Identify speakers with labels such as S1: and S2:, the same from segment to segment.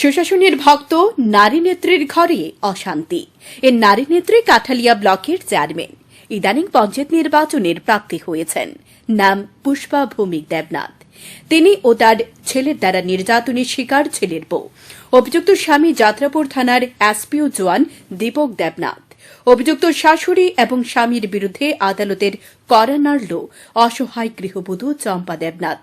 S1: সুশাসনের ভক্ত নারী নেত্রীর ঘরে অশান্তি। এ নারী নেত্রী কাঠালিয়া ব্লকের চেয়ারম্যান। ইদানিং পঞ্চায়েত নির্বাচনের প্রাপ্তি হয়েছেন। নাম পুষ্পা ভৌমিক দেবনাথ। তিনি ও তার ছেলের দ্বারা নির্যাতনের শিকার ছেলের বউ। অভিযুক্ত স্বামী যাত্রাপুর থানার এসপিও জোয়ান দীপক দেবনাথ। অভিযুক্ত শাশুড়ি এবং স্বামীর বিরুদ্ধে আদালতের করা নাড়ল অসহায় গৃহবধূ চম্পা দেবনাথ।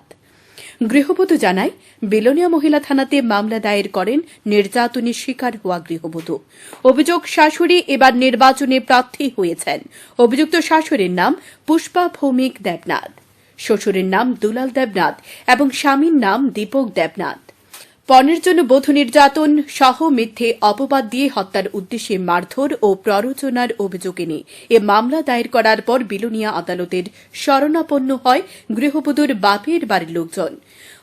S1: গৃহবধূ জানায়, বিলোনিয়া মহিলা থানাতে মামলা দায়ের করেন নির্যাতনের শিকার হওয়া গৃহবধূ। অভিযোগ শাশুড়ি এবার নির্বাচনে প্রার্থী হয়েছেন। অভিযুক্ত শাশুড়ির নাম পুষ্পা ভৌমিক দেবনাথ। শ্বশুরের নাম দুলাল দেবনাথ এবং স্বামীর নাম দীপক দেবনাথ। পণের জন্য বধূ নির্যাতন সহ মিথ্যে অপবাদ দিয়ে হত্যার উদ্দেশ্যে মারধর ও প্ররোচনার অভিযোগ এনে এ মামলা দায়ের করার পর বিলোনিয়া আদালতের শরণাপন্ন হয় গৃহবধূর বাপের বাড়ির লোকজন।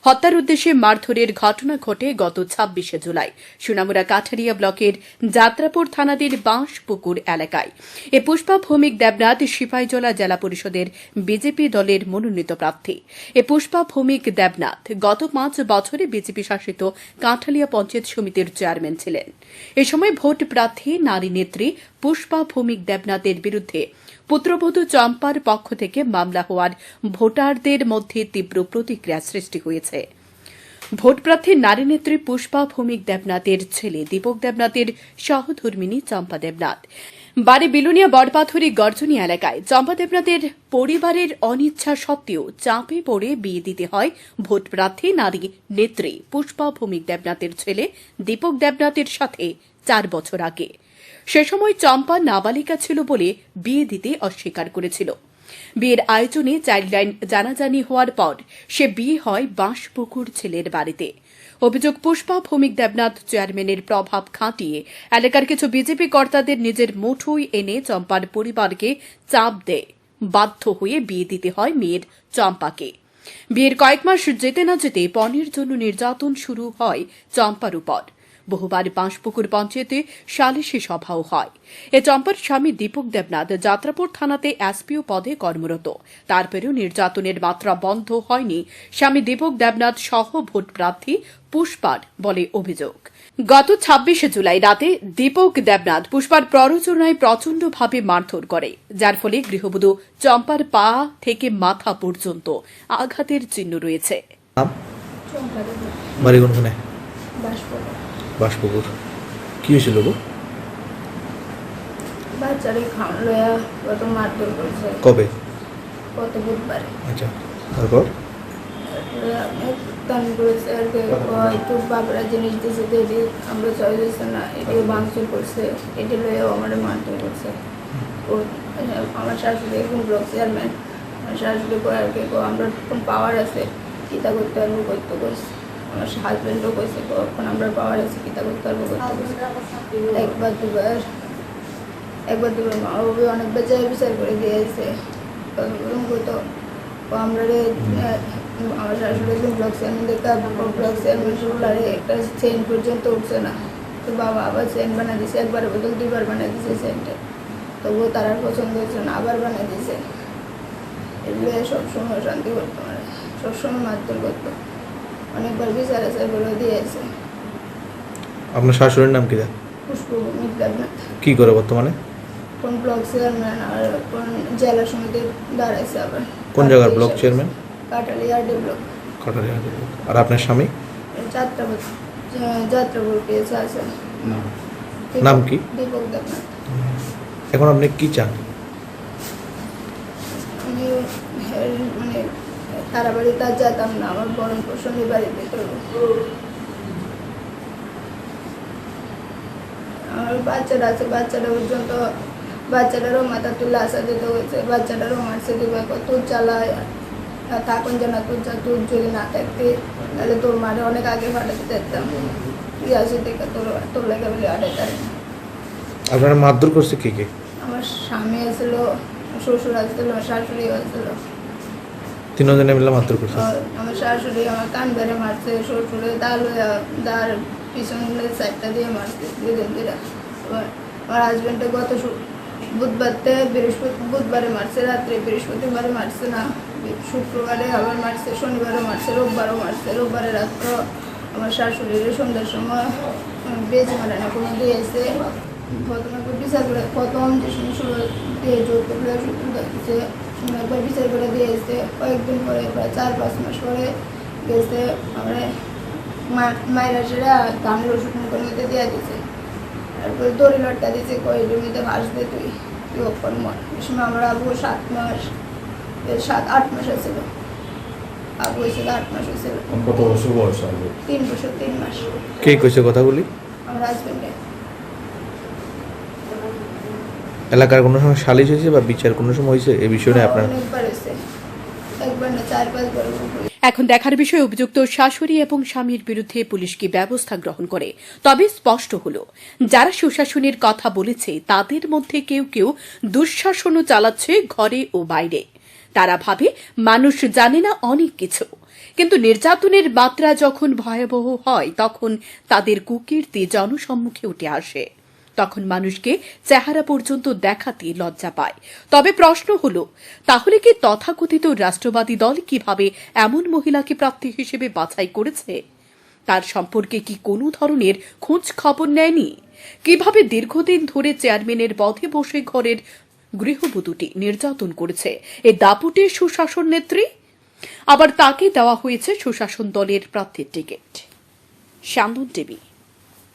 S1: হত্যার উদ্দেশ্যে মারধরের ঘটনা ঘটে গত ছাব্বিশে জুলাই। সুনামুরা কাঠারিয়া ব্লকের যাত্রাপুর থানাদের বাঁশপুকুর এলাকায়। এ পুষ্পা ভৌমিক দেবনাথ সিপাহীজলা জেলা পরিষদের বিজেপি দলের মনোনীত প্রার্থী। এ পুষ্পা ভৌমিক দেবনাথ গত পাঁচ বছরে বিজেপি শাসিত কাঁঠালিয়া পঞ্চায়েত সমিতির চেয়ারম্যান ছিলেন। এ সময় ভোট প্রার্থী, নারী নেত্রী পুষ্পা ভৌমিক দেবনাথের বিরুদ্ধে পুত্রবধূ চম্পার পক্ষ থেকে মামলা হওয়ার ভোটারদের মধ্যে তীব্র প্রতিক্রিয়া সৃষ্টি হয়েছে। ভোটপ্রার্থী নারী নেত্রী পুষ্পা ভৌমিক দেবনাথের ছেলে দীপক দেবনাথের সহধর্মিনী চম্পা দেবনাথ। বাড়ি বিলুনিয়া বড়পাথরি গর্জনী এলাকায় চম্পা দেবনাথের পরিবারের অনিচ্ছা সত্ত্বেও চাপে পড়ে বিয়ে দিতে হয় ভোটপ্রার্থী নারী নেত্রী পুষ্পা ভৌমিক দেবনাথের ছেলে দীপক দেবনাথের সাথে চার বছর আগে। সে সময় চম্পা নাবালিকা ছিল বলে বিয়ে দিতে অস্বীকার করেছিল। বিয়ের আয়োজনে চাইল্ডলাইন জানাজানি হওয়ার পর সে বিয়ে হয় বাঁশপুকুর ছেলের বাড়িতে। অভিযোগ, পুষ্পা ভৌমিক দেবনাথ চেয়ারম্যানের প্রভাব খাটিয়ে এলাকার কিছু বিজেপি কর্তাদের নিজের মুঠোয় এনে চম্পার পরিবারকে চাপ দেয়। বাধ্য হয়ে বিয়ে দিতে হয় মেয়ের চম্পাকে। বিয়ের কয়েক মাস যেতে না যেতে পণের জন্য নির্যাতন শুরু হয় চম্পার উপর। বহুবার বাঁশপুকুর পঞ্চায়েতে সালিশি সভাও হয়। এ চম্পার স্বামী দীপক দেবনাথ যাত্রাপুর থানাতে এসপিও পদে কর্মরত। তারপরেও নির্যাতনের মাত্রা বন্ধ হয়নি স্বামী দীপক দেবনাথ সহ ভোট প্রার্থী পুষ্পার বলে অভিযোগ। গত ছাব্বিশে জুলাই রাতে দীপক দেবনাথ পুষ্পার প্ররোচনায় প্রচণ্ডভাবে মারধর করে যার ফলে গৃহবধূ চম্পার পা থেকে মাথা পর্যন্ত আঘাতের চিহ্ন রয়েছে।
S2: বাড়ি কোনখানে? বাসপুকুর কি হয়েছিল গো?
S3: বাচ্চারে খাওয়ান লয়া কত মারধর করছে।
S2: কবে?
S3: বুধবারে।
S2: আচ্ছা তারপর?
S3: দান করেছে আর একটু বাপরা জিনিস দিয়েছে এটি আমরা চলে যাচ্ছে না এটিও ভাঙচুর করছে এটি লয়েও আমার মারধর করছে। ও আমার শাশুড়ি এখন ব্লক চেয়ারম্যান আমার শাশুড়ি কি আমরা কোন পাওয়ার আছে কিতা করতে পারব করতে করছে। আমার হাজব্যান্ডও কইছে এখন আমরা পাওয়ার আছে কিতা করতে পারব করতে একবার দুবার একবার দুবার মা বাবা অনেক বেচারে বিচার করে দিয়েছে ও আমরা আমার শাশুড়ি একজন ব্লক চেয়ারম্যান দেখা ব্লক চেয়ারম্যান শুরুলারে একটা চেন পর্যন্ত উঠছে না। তো বাবা আবার চেন বানিয়ে দিছে একবার বদল দুইবার বানিয়ে দিছে চেনটা তবুও তার আর পছন্দ হচ্ছে না আবার বানিয়ে দিছে। এগুলো সবসময় শান্তি করতো মানে সবসময় মারধর করতো। অনেকবার বিচার আচার বলে দিয়েছে।
S2: আপনার শাশুড়ির নাম কি
S3: পুষ্প মিটলাগনাথ
S2: কি করে বর্তমানে?
S3: কোন ব্লক চেয়ারম্যান আর কোন জেলা সমিতির দাঁড়াইছে আবার।
S2: কোন জায়গার ব্লক চেয়ারম্যান?
S3: কাটালি আর ডি ব্লক।
S2: আর আপনার স্বামী?
S3: যাত্রাপুর যাত্রাপুর পেয়েছে আছে।
S2: নাম কি?
S3: দীপক দেবনাথ।
S2: এখন আপনি কি চান?
S3: তার যেতাম না আমার বরণ পোষণের বাড়িতে করব আমার বাচ্চারা আছে বাচ্চারা পর্যন্ত বাচ্চাটারও মাথা তুলে আসা দিতে হয়েছে বাচ্চাটারও মারছে দিবে তোর চালায়। থাকুন যে না তোর যা তোর যদি না থাকতে তাহলে তোর মারে অনেক আগে ফাটাতে চাইতাম তুই আসে থেকে তোর তোর লেগে বলে আড়াইতে
S2: আপনারা মারধর করছে কে কে?
S3: আমার স্বামী আসছিল শ্বশুর আসছিল শাশুড়ি আসছিল
S2: তিনজনে মিলে মারধর করছে।
S3: আমার শাশুড়ি, আমার কান ধরে মারছে, শ্বশুরে দাল দার পিছনে সাইডটা দিয়ে মারছে ধরে আবার আমার হাজব্যান্ডে গত বুধবারতে বৃহস্পতি, বুধবারে মারছে, রাত্রে বৃহস্পতিবারে মারছে না, শুক্রবারে আবার মারছে শনিবারও মারছে, রোববারও মারছে, রোববারে রাত্র আমার শাশুড়ির সন্ধ্যার সময় বেঁচে মানে না, কোনো দিয়েছে প্রথমে বিচার করে, প্রথম যে সময় দিয়ে যোগ করে একবার বিচার করে দিয়েছে কয়েকদিন পরে প্রায় চার পাঁচ মাস পরে গেছে আমরা মায়েরা সেরা ধানের ওষুধ মধ্যে দিয়ে দিয়েছে। তারপরে দড়ি লটকা দিয়েছে কই জমিতে ভাসবে তুই তুই অপন মর সময় আমরা আবু সাত মাস সাত আট মাস হয়েছিল। আবু হয়েছিল আট মাস হয়েছিল।
S4: কত বছর বয়স
S3: তিন বছর তিন মাস।
S2: কে কইছে কথাগুলি?
S3: আমার হাজবেন্ডে
S2: এলাকার কোনো সময় সালিশ হয়েছে বা বিচার কোনো সময় হয়েছে? এই বিষয়ে নিয়ে আপনার
S3: অনেকবার হয়েছে। একবার না চার পাঁচবার উপরে
S1: এখন দেখার বিষয় অভিযুক্ত শাশুড়ি এবং স্বামীর বিরুদ্ধে পুলিশ কি ব্যবস্থা গ্রহণ করে? তবে স্পষ্ট হল যারা সুশাসনের কথা বলেছে তাদের মধ্যে কেউ কেউ দুঃশাসনও চালাচ্ছে ঘরে ও বাইরে। তারা ভাবে মানুষ জানে না অনেক কিছু। কিন্তু নির্যাতনের মাত্রা যখন ভয়াবহ হয় তখন তাদের কুকীর্তি জনসম্মুখে উঠে আসে। তখন মানুষকে চেহারা পর্যন্ত দেখাতে লজ্জা পায়। তবে প্রশ্ন হল, তাহলে কি তথাকথিত রাষ্ট্রবাদী দল কীভাবে এমন মহিলাকে প্রার্থী হিসেবে বাছাই করেছে? তার সম্পর্কে কি কোনো ধরনের খোঁজ খবর নেয়নি? কীভাবে দীর্ঘদিন ধরে চেয়ারম্যানের পথে বসে ঘরের গৃহবধূটি নির্যাতন করেছে? এ দাপুটে সুশাসন নেত্রী? আবার তাকে দেওয়া হয়েছে সুশাসন দলের প্রার্থীর টিকিট। Salmon TV.